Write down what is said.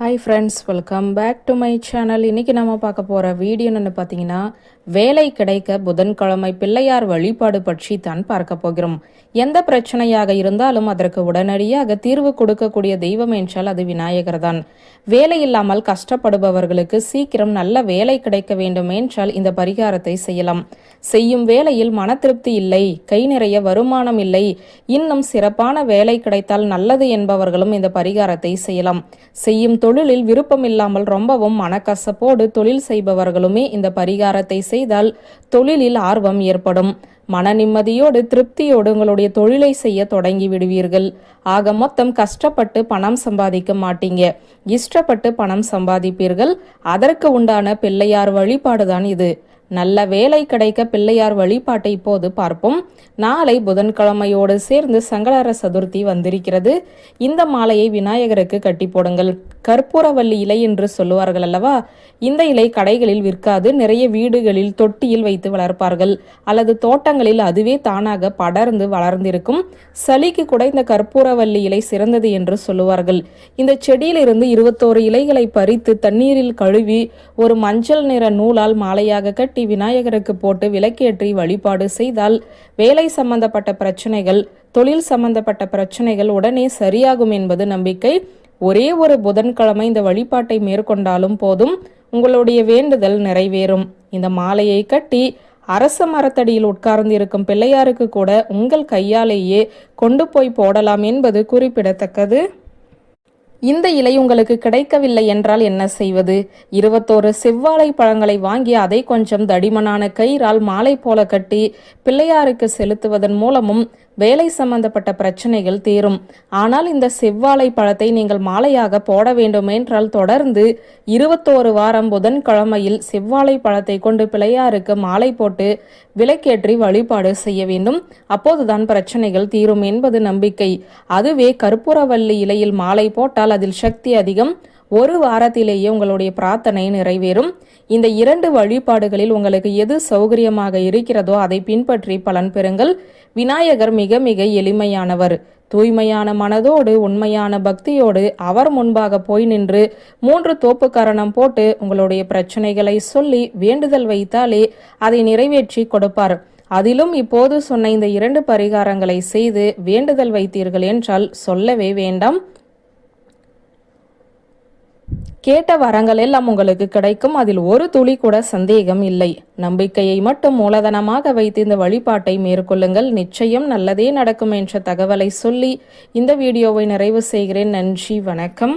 Hi friends welcome back to my channel இன்றைக்கி நம்ம பார்க்க போகிற வீடியோ என்னென்னு பார்த்தீங்கன்னா வேலை கிடைக்க புதன்கிழமை பிள்ளையார் வழிபாடு பற்றி தான் பார்க்க போகிறோம். எந்த பிரச்சனையாக இருந்தாலும் அதற்கு உடனடியாக தீர்வு கொடுக்கக்கூடிய தெய்வம் என்றால் அது விநாயகர் தான். வேலை இல்லாமல் கஷ்டப்படுபவர்களுக்கு சீக்கிரம் நல்ல வேலை கிடைக்க வேண்டும் என்றால் இந்த பரிகாரத்தை செய்யலாம். செய்யும் வேலையில் மன திருப்தி இல்லை கை நிறைய வருமானம் இல்லை இன்னும் சிறப்பான வேலை கிடைத்தால் நல்லது என்பவர்களும் இந்த பரிகாரத்தை செய்யலாம். செய்யும் தொழிலில் விருப்பம் இல்லாமல் ரொம்பவும் மனக்கசப்போடு தொழில் செய்பவர்களுமே இந்த பரிகாரத்தை செய்தால் தொழிலில் ஆர்வம் ஏற்படும். மன நிம்மதியோடு திருப்தியோடு உங்களுடைய தொழிலை செய்ய தொடங்கி விடுவீர்கள். ஆக மொத்தம் கஷ்டப்பட்டு பணம் சம்பாதிக்க மாட்டீங்க. இஷ்டப்பட்டு பணம் சம்பாதிப்பீர்கள். அதற்கு உண்டான பிள்ளையார் வழிபாடுதான் இது. நல்ல வேலை கிடைக்க பிள்ளையார் வழிபாட்டை இப்போது பார்ப்போம். நாளை புதன்கிழமையோடு சேர்ந்து சங்கடர சதுர்த்தி வந்திருக்கிறது. இந்த மாலையை விநாயகருக்கு கட்டி போடுங்கள். கற்பூரவல்லி இலை என்று சொல்லுவார்கள் அல்லவா? இந்த இலை கடைகளில் விற்காது நிறைய வீடுகளில் தொட்டியில் வைத்து வளர்ப்பார்கள். அல்லது தோட்டங்களில் அதுவே தானாக படர்ந்து வளர்ந்திருக்கும். சளிக்கு கூட இந்த கற்பூரவல்லி இலை சிறந்தது என்று சொல்லுவார்கள். இந்த செடியிலிருந்து இருபத்தோரு இலைகளை பறித்து தண்ணீரில் கழுவி ஒரு மஞ்சள் நிற நூலால் மாலையாக கட்டி விநாயகருக்கு போட்டு விளக்கேற்றி வழிபாடு செய்தால் வேலை சம்பந்தப்பட்ட பிரச்சனைகள் தொழில் சம்பந்தப்பட்ட பிரச்சனைகள் உடனே சரியாகும் என்பது நம்பிக்கை. ஒரே ஒரு புதன்கிழமை இந்த வழிபாட்டை மேற்கொண்டாலும் போதும் உங்களுடைய வேண்டுதல் நிறைவேறும். இந்த மாலையை கட்டி அரச மரத்தடியில் உட்கார்ந்திருக்கும் பிள்ளையாருக்கு கூட உங்கள் கையாலேயே கொண்டு போய் போடலாம் என்பது குறிப்பிடத்தக்கது. இந்த இலை உங்களுக்கு கிடைக்கவில்லை என்றால் என்ன செய்வது? இருபத்தோரு செவ்வாழை பழங்களை வாங்கி அதை கொஞ்சம் தடிமனான கயிறால் மாலை போல கட்டி பிள்ளையாருக்கு செலுத்துவதன் மூலமும் வேலை சம்பந்தப்பட்ட பிரச்சனைகள் தீரும். ஆனால் இந்த செவ்வாழை பழத்தை நீங்கள் மாலையாக போட வேண்டுமென்றால் தொடர்ந்து இருபத்தோரு வாரம் புதன்கிழமையில் செவ்வாழை பழத்தை கொண்டு பிள்ளையாருக்கு மாலை போட்டு விலைக்கேற்றி வழிபாடு செய்ய வேண்டும். அப்போதுதான் பிரச்சனைகள் தீரும் என்பது நம்பிக்கை. அதுவே கற்பூரவல்லி இலையில் மாலை போட்டால் அதில் சக்தி அதிகம். ஒரு வாரத்திலேயே உங்களுடைய பிரார்த்தனை நிறைவேறும். இந்த இரண்டு வழிபாடுகளில் உங்களுக்கு எது சௌகரியமாக இருக்கிறதோ அதை பின்பற்றி பலன் பெறுங்கள். விநாயகர் மிக மிக எளிமையானவர். தூய்மையான மனதோடு உண்மையான பக்தியோடு அவர் முன்பாக போய் நின்று மூன்று தோப்பு கரணம் போட்டு உங்களுடைய பிரச்சனைகளை சொல்லி வேண்டுதல் வைத்தாலே அதை நிறைவேற்றி கொடுப்பார். அதிலும் இப்போது சொன்ன இந்த இரண்டு பரிகாரங்களை செய்து வேண்டுதல் வைத்தீர்கள் என்றால் சொல்லவே வேண்டாம். கேட்ட வரங்கள் எல்லாம் உங்களுக்கு கிடைக்கும். அதில் ஒரு துளி கூட சந்தேகம் இல்லை. நம்பிக்கையை மட்டும் மூலதனமாக வைத்து இந்த வழிபாட்டை மேற்கொள்ளுங்கள். நிச்சயம் நல்லதே நடக்கும் என்ற தகவலை சொல்லி இந்த வீடியோவை நிறைவு செய்கிறேன். நன்றி வணக்கம்.